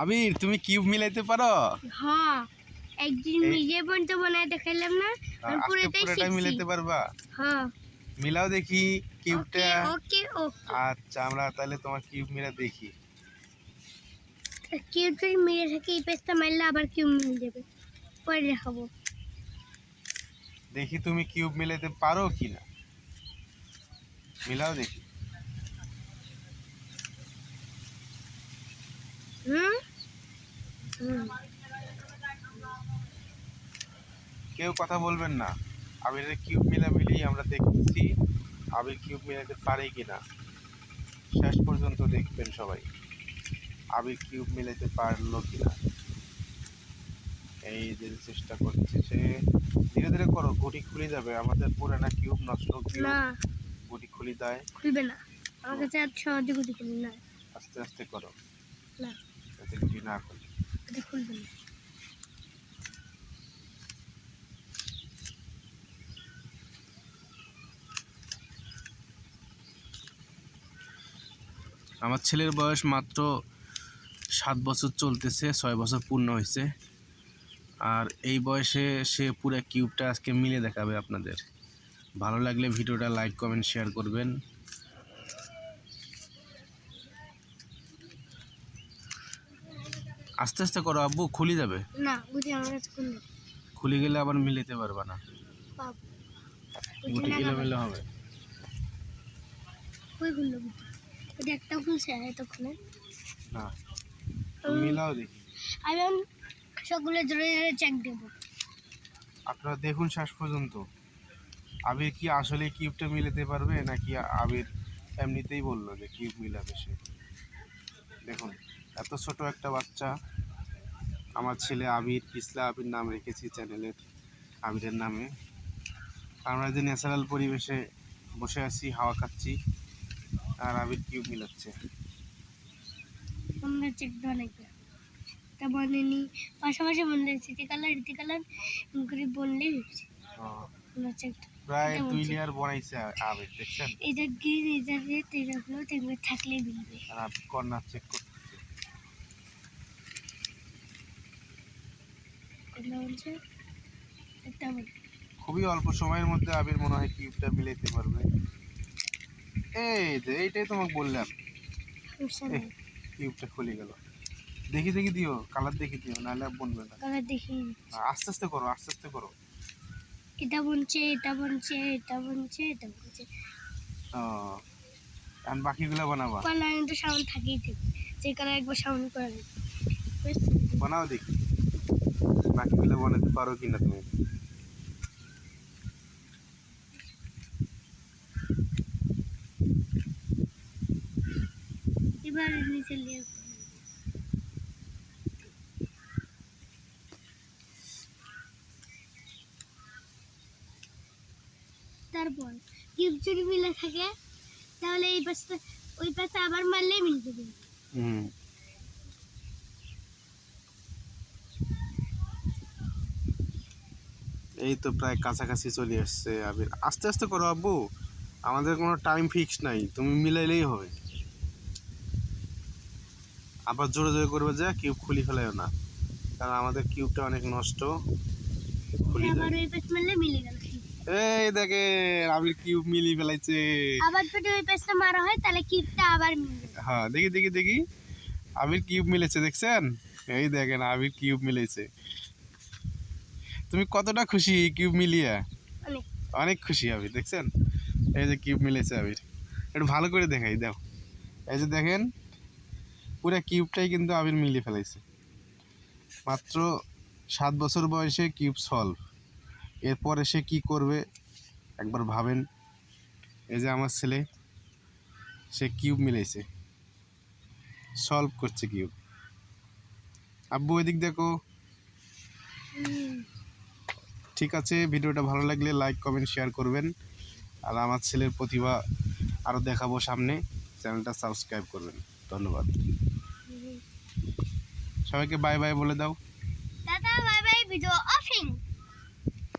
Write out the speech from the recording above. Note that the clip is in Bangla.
আবির তুমি কিউব মিলাইতে পারো? হ্যাঁ একদিন নিজে পর্যন্ত বানায় দেখাইলাম না আমি পুরোটাই পুরোটা শিখছি। মিলাইতে পারবা? হ্যাঁ। মিলাও দেখি কিউবটা ওকে ওকে আচ্ছা আমরা তাহলে তোমার কিউব মিলা দেখি। কেউ যদি মেরে থাকে এই পেস্টটা মারলে আবার কেউ মিলে যাবে। পরে দেখাবো। দেখি তুমি কিউব মিলাইতে পারো কি না মিলাও দেখি। হুম? কেউ কথা বলবেন না। আবিরের কিউব মিলা মিলিয়ে আমরা দেখছি আবির কিউব মিলাতে পারে কি না শেষ পর্যন্ত দেখবেন সবাই। আবির কিউব মিলাতে পারল কি না এই যে চেষ্টা করছে সে। ধীরে ধীরে করো গুটি খুলে যাবে। আমাদের পুরানা কিউব নষ্ট কিউব না। গুটি খুলে দেয় খুলবে না। আমার কাছে আর সহজে গুটি খুলবে না। আস্তে আস্তে করো। না। যাতে গুটি না খুলে। আমার ছেলের বয়স মাত্র সাত বছর চলতেছে, ছয় বছর পূর্ণ হয়েছে। আর এই বয়সে সে পুরো কিউবটা আজকে মিলে দেখাবে আপনাদের। ভালো লাগলে ভিডিওটা লাইক কমেন্ট শেয়ার করবেন। আস্তে আস্তে করো আব্বু খুলে যাবে? না গুটি আমার কাছে খুলবে খুলে গেলে আবার মিলাতে পারবা না। গুটি না এলোমেলো হবে। কই খুললো গুটি ওটা একটা খুলছে এতক্ষণে না মিলাও দেখি। আমি সবগুলো জোরে জোরে চেক দেবো। আপনারা দেখুন শেষ পর্যন্ত। আবির কি আসলে কিউবটা মিলাতে পারবে নাকি আবির এমনিতেই বলল যে কিউব মিলাবে সে? দেখুন। এত ছোট একটা বাচ্চা। আমার ছেলে আবির ইসলা আবির নাম রেখেছি চ্যানেলের আবিরের নামে। আমরা যে ন্যাচারাল পরিবেশে বসে আছি হাওয়া খাচ্ছি আর আবির কিউ মিলাচ্ছে। তা বলেনি পাশাপাশি বললে সিটি কালার ইটি কালার করে বললেই হয়েছে আহ, প্রায় এটা দুই লেয়ার বানাইছে আবির দেখছেন? এটা গ্রিন এটা রেড এটা হলো এগুলো থাকলে মিলবে। আর আবির কর্নার চেক খুবই অল্প সময়ের মধ্যে আবির মনে হয় কিউবটা মিলাইতে পারবে। এই যে এইটাই তোমাকে বললাম। কিউবটা খুলে গেল। দেখি দেখি দিও কালার দেখি দিও নাহলে বনবে না। কালার দেখি। আস্তে আস্তে করো আস্তে আস্তে করো। এটা বলছে এটা বলছে এটা বলছে এটা বলছে ও আর বাকিগুলো বানাবা। কালার কিন্তু সাউন্ড থাকেই থাকে। যে কালার একবার সাউন্ড করে বানাও দেখি। বাকিগুলো বানাতে পারো কিনা তুমি? এবার নিচে তারপর কিউব যদি মিলে থাকে তাহলে এই পাশে ওই পাশে আবার মারলে মিলে যাবে। হুম। এই তো প্রায় কাছাকাছি চলে আসছে আবির। আস্তে আস্তে করো আব্বু আমাদের কোনো টাইম ফিক্স নাই তুমি মিলাইলেই হবে। আবার জোরে জোরে করবে যে কিউব খুলি ফেলাইও না কারণ আমাদের কিউবটা অনেক নষ্ট খুলি এই দেখে আবির কিউব মিলি ফেলাইছে। আবার যদি ওই মারা হয় তাহলে কিউবটা আবার মিলবে হ্যাঁ দেখি দেখি দেখি। আবির কিউব মিলেছে দেখছেন? এই দেখেন আবির কিউব মিলেছে। তুমি কতটা খুশি কিউব মিলিয়ে? অনেক। খুশি আবির দেখছেন? এই যে কিউব মিলেছে আবির। একটু ভালো করে দেখাই দাও। এই যে দেখেন পুরো কিউবটাই কিন্তু আবির মিলিয়ে ফেলাইছে। মাত্র সাত বছর বয়সে কিউব সলভ এরপরে সে কি করবে? একবার ভাবেন। এই যে আমার ছেলে সে কিউব মিলাইছে। সলভ করছে কিউব আব্বু এদিক দেখো। ঠিক আছে, ভিডিওটা ভালো লাগলে লাইক কমেন্ট শেয়ার করবেন। আর আমার ছেলের প্রতিভা আরও দেখাবো সামনে, চ্যানেলটা সাবস্ক্রাইব করবেন। ধন্যবাদ। সবাইকে বাই বাই বলে দাও। দাদা বাই বাই ভিডিও অফিং